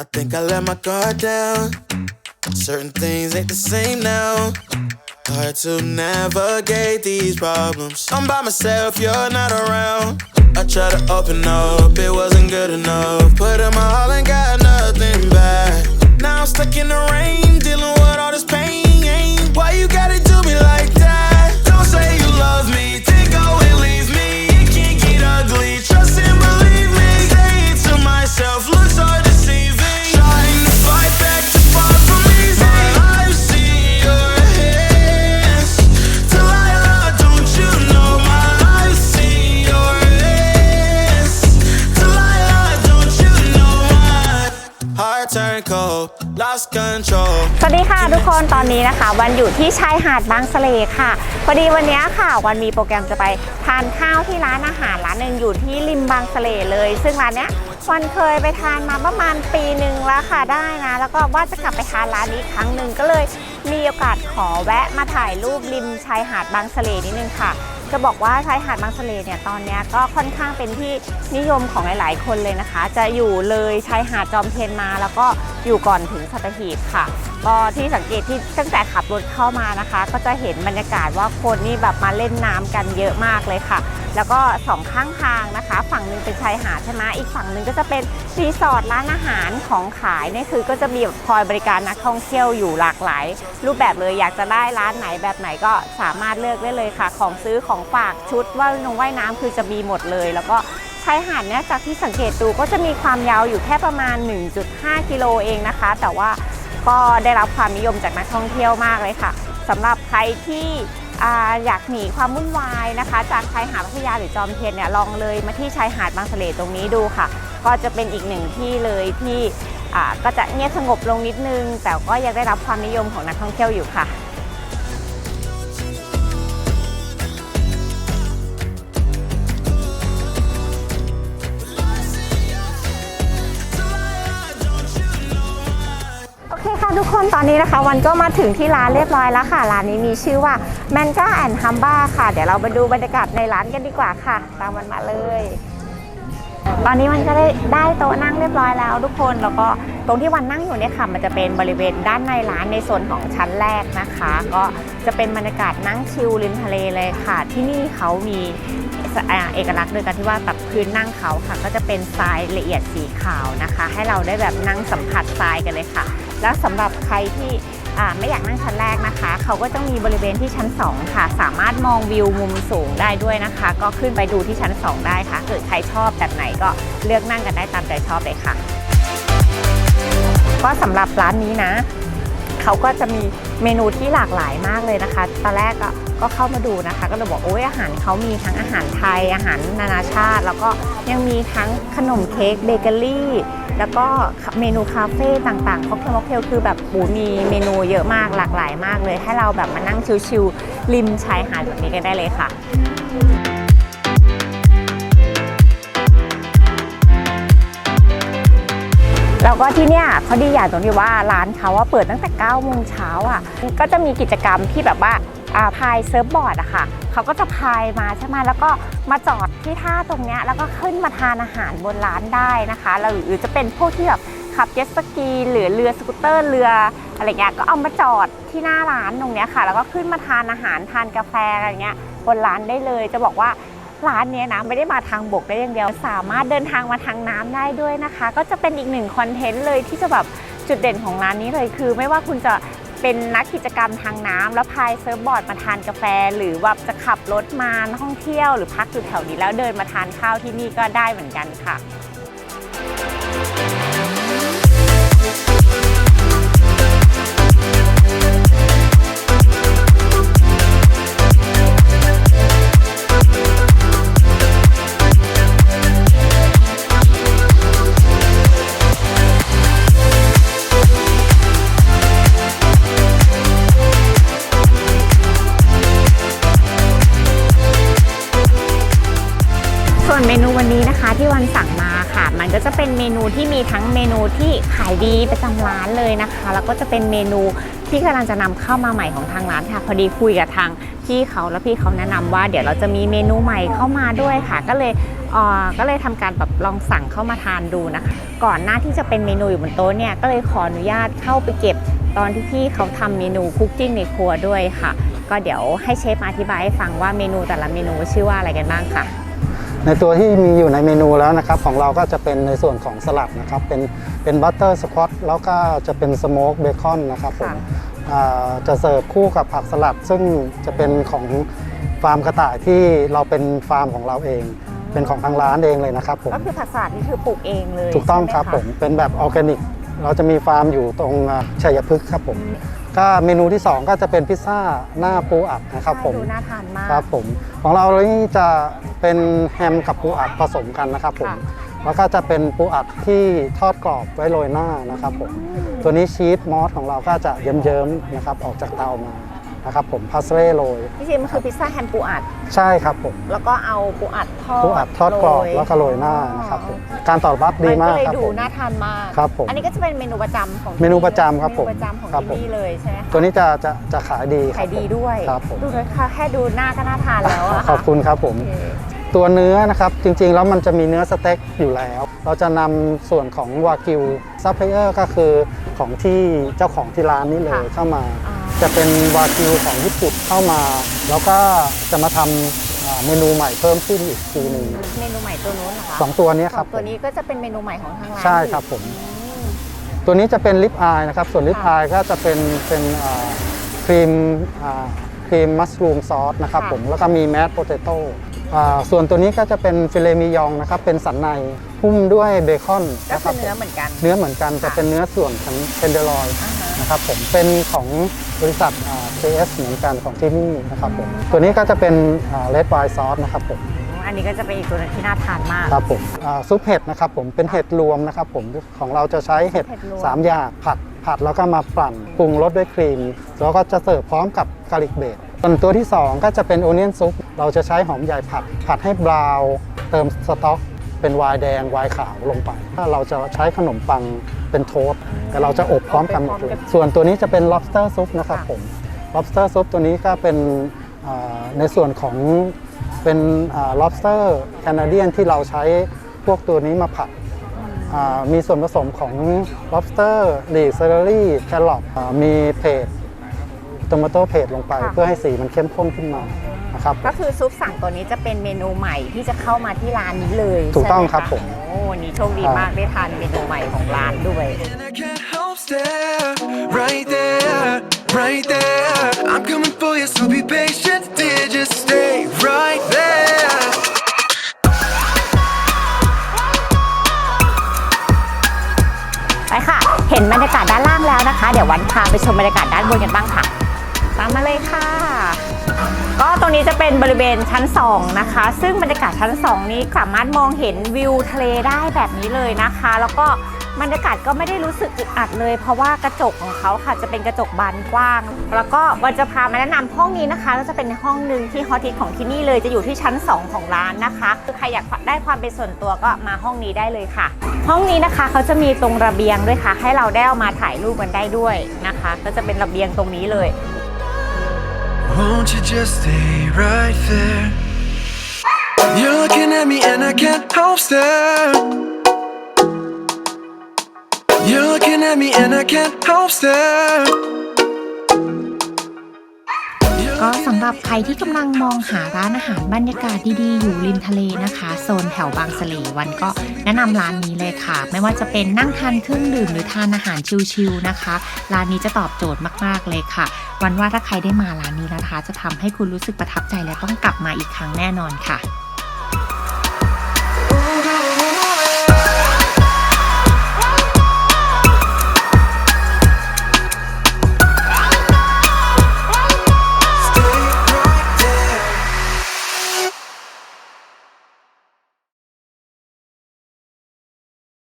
I think I let my guard down. Certain things ain't the same now. Hard to navigate these problems. I'm by myself, you're not around. I tried to open up, it wasn't good enough. Put in my all and got nothing back. Now I'm stuck in the rain, dealing with all this pain. Why you gotta turn cold, lost control. สวัสดีค่ะทุกคนตอนนี้นะคะ วันอยู่ที่ชายหาดบางสะเลค่ะพอดีวันนี้ค่ะวันมีโปรแกรมจะไปทานข้าวที่ร้านอาหารร้านหนึ่งอยู่ที่ริมบางสะเลเลย ซึ่งร้านเนี้ยวันเคยไปทานมาประมาณปีหนึ่งแล้วค่ะได้นะแล้วก็ว่าจะกลับไปทานร้านนี้อีกครั้งหนึ่งก็เลยมีโอกาสขอแวะมาถ่ายรูปริมชายหาดบางสะเลนิดนึงค่ะ จะบอกว่าชายหาดบางสะเลเนี่ยตอนนี้ก็ค่อนข้างเป็นที่นิยมของหลาย ๆ คนเลยนะคะ จะอยู่เลยชายหาดจอมเทียนมาแล้วก็อยู่ก่อนถึงสัตหีบค่ะก็ที่สังเกตที่ตั้งแต่ขับรถเข้ามานะคะ ก็จะเห็นบรรยากาศว่าคนนี่แบบมาเล่นน้ำกันเยอะมากเลยค่ะ แล้วก็สองข้างทางนะคะ ฝั่งหนึ่งเป็นชายหาดใช่ไหมอีกฝั่งหนึ่งก็จะเป็นรีสอร์ทร้านอาหารของขายนี่คือก็จะมีคอยบริการนักท่องเที่ยวอยู่หลากหลาย รูปแบบเลยอยากจะได้ร้านไหนแบบไหนก็สามารถเลือกได้เลยค่ะ ของซื้อของฝากชุดว่ายน้ำว่ายน้ำคือจะมีหมดเลย แล้วก็ชายหาดเนี่ยจากที่สังเกตดูก็จะมีความยาวอยู่แค่ประมาณ 1.5 กิโลเองนะคะ แต่ว่า ก็ได้รับความนิยมจากนักท่องเที่ยวมากเลยค่ะสำหรับใครที่ออยากหนีความวุ่นวายนะคะ จากชายหาดพัทยาหรือจอมเทียนเนี่ยลองเลยมาที่ชายหาดบางสลตรงนี้ดูค่ะ ก็จะเป็นอีกหนึ่งที่เลยที่ก็จะเงียบสงบลงนิดนึง แต่ก็ยังได้รับความนิยมของนักท่องเที่ยวอยู่ค่ะะทุกคนตอนนี้นะคะวันก็มาถึงที่ร้านเรียบร้อยแล้วค่ะร้านนี้มีชื่อว่า m a n g a and Hamba ค่ะ เดี๋ยวเราไปดูบรรยากาศในร้านกันดีกว่าค่ะ ตามมันมาเลย ตอนนี้มันก็ได้ได้โต๊ะนั่งเรียบร้อยแล้วทุกคนแล้วก็ตรงที่วันนั่งอยู่เนี่ยค่ะ มันจะเป็นบริเวณด้านในร้านในโซนของชั้นแรกนะคะ ก็จะเป็นบรรยากาศนั่งชิลริมทะเลเลยค่ะ ที่นี่เขามี เอกลักษณ์โดยการที่ว่าแบบพื้นนั่งเขาค่ะ ก็จะเป็นทรายละเอียดสีขาวนะคะ ให้เราได้แบบนั่งสัมผัสทรายกันเลยค่ะ แล้วสำหรับใครที่ไม่อยากนั่งชั้นแรกนะคะ เขาก็จะมีบริเวณที่ชั้น 2 ค่ะ สามารถมองวิวมุมสูงได้ด้วยนะคะ ก็ขึ้นไปดูที่ชั้น 2 ได้ค่ะเกิดใครชอบแบบไหนก็เลือกนั่งกันได้ตามใจชอบเลยค่ะ ก็สำหรับร้านนี้นะ เขาก็จะมีเมนูที่หลากหลายมากเลยนะคะตอนแรกก็ ก็เข้ามาดูนะคะ ก็เลยบอกโอ้ยอาหารเขามีทั้งอาหารไทยอาหารนานาชาติ แล้วก็ยังมีทั้งขนมเค้กเบเกอรี่ แล้วก็เมนูคาเฟ่ต่างๆค็อกเทลม็อกเทลคือแบบปูมีเมนูเยอะมากหลากหลายมากเลย ให้เราแบบมานั่งชิลๆริมชายหาดแบบนี้กันได้เลยค่ะแล้วก็ที่เนี่ยเขาดีอย่างตรงที่ว่าร้านเขาว่าเปิดตั้งแต่9โมงเช้าอะ ก็จะมีกิจกรรมที่แบบว่าอ่า พายเซิร์ฟบอร์ดอะค่ะเขาก็จะพายมาใช่ไหมแล้วก็มาจอดที่ท่าตรงเนี้ยแล้วก็ขึ้นมาทานอาหารบนร้านได้นะคะแล้วหรือจะเป็นพวกที่แบบขับเจ็ตสกีหรือเรือสกูตเตอร์เรืออะไรเงี้ยก็เอามาจอดที่หน้าร้านตรงเนี้ยค่ะ แล้วก็ขึ้นมาทานอาหารทานกาแฟอะไรเงี้ยบนร้านได้เลยจะบอกว่าร้านเนี้ยนะไม่ได้มาทางบกได้อย่างเดียว สามารถเดินทางมาทางน้ำได้ด้วยนะคะ ก็จะเป็นอีกหนึ่งคอนเทนต์เลยที่จะแบบจุดเด่นของร้านนี้เลยคือ ไม่ว่าคุณจะ เป็นนักกิจกรรมทางน้ำแล้วพายเซิร์ฟบอร์ดมาทานกาแฟ หรือว่าจะขับรถมาท่องเที่ยวหรือพักอยู่แถวนี้แล้วเดินมาทานข้าวที่นี่ก็ได้เหมือนกันค่ะ วนเมนูวันนี้นะคะที่วันสั่งมาค่ะ มันก็จะเป็นเมนูที่มีทั้งเมนูที่ขายดีประจำร้านเลยนะคะ แล้วก็จะเป็นเมนูที่กำลังจะนำเข้ามาใหม่ของทางร้านค่ะ พอดีคุยกับทางพี่เขาแล้วพี่เขาแนะนำว่า เดี๋ยวเราจะมีเมนูใหม่เข้ามาด้วยค่ะ ก็เลยก็เลยทำการแบบลองสั่งเข้ามาทานดูนะคะ ก่อนหน้าที่จะเป็นเมนูอยู่บนโต๊ะเนี่ยก็เลยขออนุญาตเข้าไปเก็บตอนที่พี่เขาทำเมนูคุกกิ้งในครัวด้วยค่ะ ก็เดี๋ยวให้เชฟอธิบายให้ฟังว่าเมนูแต่ละเมนูชื่อว่าอะไรกันบ้างค่ะ ในตัวที่มีอยู่ในเมนูแล้วนะครับ ของเราก็จะเป็นในส่วนของสลัดนะครับ เป็นเป็นบัตเตอร์สควอตแล้วก็จะเป็นสโมกเบคอนนะครับผมค่ะอ่าจะเสิร์ฟคู่กับผักสลัด ซึ่งจะเป็นของฟาร์มกระต่ายที่เราเป็นฟาร์มของเราเอง เป็นของทางร้านเองเลยนะครับผมก็คือผักสลัดนี่คือปลูกเองเลยถูกต้องใช่ไหครับะผมเป็นแบบออร์แกนิก เราจะมีฟาร์มอยู่ตรงอ่าชัยพฤกษ์ครับผม ก็เมนูที่ 2 ก็จะเป็นพิซซ่าหน้าปูอัดนะครับผมดูน่าทานมากครับผมของเรานี่จะเป็นแฮมกับปูอัดผสมกันนะครับผมค่ะแล้วก็จะเป็นปูอัดที่ทอดกรอบไว้โรยหน้านะครับผมตัวนี้ชีสมอสของเราก็จะเยิ้มๆนะครับออกจากเตามา นะครับผมพาสเร่โรยพี่ชิมมันคือพิซซ่าแฮมปูอัด ใช่ครับผมแล้วก็เอาปูอัดทอดปูอัดทอดกรอบโยแล้วก็โรยหน้านะครับผมการตอบรับดีมันมาก็กเลยครับดูผมน่าทานมากครับผมอันนี้ก็จะเป็นเมนูประจำของที่เมนูประจำครับผมเมนูประจำของครับที่ผมนี่เลยใช่ไหมคะตัวนี้จะจะจะขายดีคขารับยดีผมด้วยครับผมดูเลยค่ะแค่ดูหน้าก็น่าทานแล้วอะขอบคุณครับผมโอเคตัวเนื้อนะครับจริงๆ แล้วมันจะมีเนื้อสเต็กอยู่แล้ว เราจะนำส่วนของวากิวซัพพลายเออร์ก็คือของที่เจ้าของที่ร้านนี้เลยเข้ามาอ่า จะเป็นวากิวของญี่ปุ่นเข้ามา แล้วก็จะมาทำอ่าเมนูใหม่เพิ่มขึ้นอีกทีหนึ่งเมนูใหม่ตัวนู้นเหรอคะสองตัวเนี้ยสคอรับงตัวนี้ก็จะเป็นเมนูใหม่ของทางร้านใช่ครับผมอืมตัวนี้จะเป็นลิปอายนะครับ ส่วนลิปค่ะอายก็จะเป็นเป็นอ่าครีมอ่าครีมมัสรูมซอสนะครับค่ะผมแล้วก็มีแมสโปเตโต้ส่วนตัวนี้ก็จะเป็นฟิเลมิยองนะครับ เป็นสันในหุ้มด้วยเบคอนก็นะคคืรัอบเนื้อเหมือนกัน เนื้อเหมือนกันแต่ค่ะเป็นเนื้อส่วนของเทนเดอร์ลอยอ่าฮะ นะครับผมเป็นของบริษัทอ่า KS เหมือนกันของที่นี่นะครับผมตัวนี้ก็จะเป็นเลดไวน์ซอสนะครับผมอันนี้ก็จะเป็นอีกตัวหนึงที่น่าทานมากครับผมอ่าซุปเห็ดนะครับผมเป็นเห็ดรวมนะครับผมของเราจะใช้เห็ดเห็ดรวมสามอย่างผัดผัดแล้วก็มาปั่นปรุงรสด้วยครีม แล้วก็จะเสิร์ฟพร้อมกับกาลิกเบดส่วนตัวที่ 2 ก็จะเป็นโอเนียนซุปเราจะใช้หอมใหญ่ผัดผัดให้บราวน์เติมสต๊อก เป็นไวน์แดงไวน์ขาวลงไป ถ้าเราจะใช้ขนมปังเป็นโทสต์แต่เราจะอบพร้อมกันหมดเลยส่วนตัวนี้จะเป็น lobster soup นะครับค่ะผม lobster soup ตัวนี้ก็เป็นอ่าในส่วนของเป็นอ่า lobster Canadian ที่เราใช้พวกตัวนี้มาผัดอ่ามีส่วนผสมของ lobster ลีกเซอร์รี่แครอทมีเพจโตมาโต้เพจลงไปค่ะเพื่อให้สีมันเข้มข้นขึ้นมานะ ครับ ก็คือซุปสั่งตัวนี้จะเป็นเมนูใหม่ที่จะเข้ามาที่ร้านนี้เลยถูกต้องใช่ไหมะครับผมโอ้วันนี้โชคดีมากได้ทานเมนูใหม่ของร้านด้วย And I can't help stare right there, right there. I'm coming for you, so be patient, dear. Just stay right there. ไปค่ะ เห็นบรรยากาศด้านล่างแล้วนะคะ เดี๋ยววันพาไปชมบรรยากาศด้านบนกันบ้างค่ะ ตามมาเลยค่ะ ก็ตรงนี้จะเป็นบริเวณชั้น 2 นะคะ ซึ่งบรรยากาศชั้น 2 นี้สามารถมองเห็นวิวทะเลได้แบบนี้เลยนะคะ แล้วก็บรรยากาศก็ไม่ได้รู้สึกอึดอัดเลย เพราะว่ากระจกของเขาค่ะจะเป็นกระจกบานกว้าง แล้วก็วันจะพามาแนะนำห้องนี้นะคะก็จะเป็นห้องหนึ่งที่ฮอตฮิตของที่นี่เลยจะอยู่ที่ชั้น 2 ของร้านนะคะคือใครอยากได้ความเป็นส่วนตัวก็มาห้องนี้ได้เลยค่ะ ห้องนี้นะคะเขาจะมีตรงระเบียงด้วยค่ะ ให้เราได้เอามาถ่ายรูปกันได้ด้วยนะคะ ก็จะเป็นระเบียงตรงนี้เลย Won't you just stay right there? You're looking at me and I can't help stare. You're looking at me and I can't help stare. ก็สำหรับใครที่กำลังมองหาร้านอาหารบรรยากาศดีๆ อยู่ริมทะเลนะคะ โซนแถวบางสะเลวันก็แนะนำร้านนี้เลยค่ะ ไม่ว่าจะเป็นนั่งทานเครื่องดื่มหรือทานอาหารชิลๆนะคะ ร้านนี้จะตอบโจทย์มากๆเลยค่ะ วันว่าถ้าใครได้มาร้านนี้นะคะ จะทำให้คุณรู้สึกประทับใจและต้องกลับมาอีกครั้งแน่นอนค่ะ